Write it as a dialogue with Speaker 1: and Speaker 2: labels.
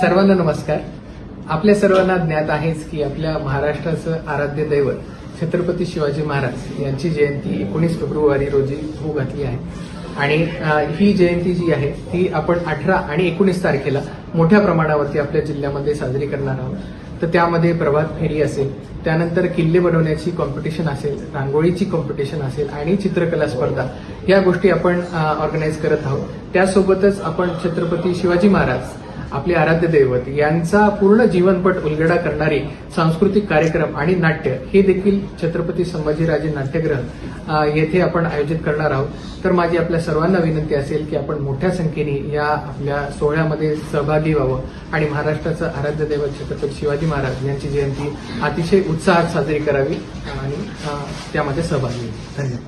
Speaker 1: सर्वांना नमस्कार. आपल्या सर्वांना ज्ञात आहेच की आपल्या महाराष्ट्राचं आराध्य दैवत छत्रपती शिवाजी महाराज यांची जयंती एकोणीस फेब्रुवारी रोजी होऊ घातली आहे. आणि ही जयंती जी आहे ती आपण अठरा आणि एकोणीस तारखेला मोठ्या प्रमाणावरती आपल्या जिल्ह्यामध्ये साजरी करणार आहोत. तर त्यामध्ये प्रभात फेरी असेल. त्यानंतर किल्ले बनवण्याची कॉम्पिटिशन असेल रांगोळीची कॉम्पिटिशन असेल आणि चित्रकला स्पर्धा. या गोष्टी आपण ऑर्गनाईज करत आहोत. त्यासोबतच आपण छत्रपती शिवाजी महाराज आपले आराध्य दैवत यांचा पूर्ण जीवनपट उलगडा करणारे सांस्कृतिक कार्यक्रम आणि नाट्य हे देखील छत्रपती संभाजीराजे नाट्यग्रह येथे आपण आयोजित करणार आहोत. तर माझी आपल्या सर्वांना विनंती असेल की आपण मोठ्या संख्येने या आपल्या सोहळ्यामध्ये सहभागी व्हावं आणि महाराष्ट्राचं आराध्य दैवत छत्रपती शिवाजी महाराज यांची जयंती अतिशय उत्साहात साजरी करावी आणि त्यामध्ये सहभागी धन्यवाद.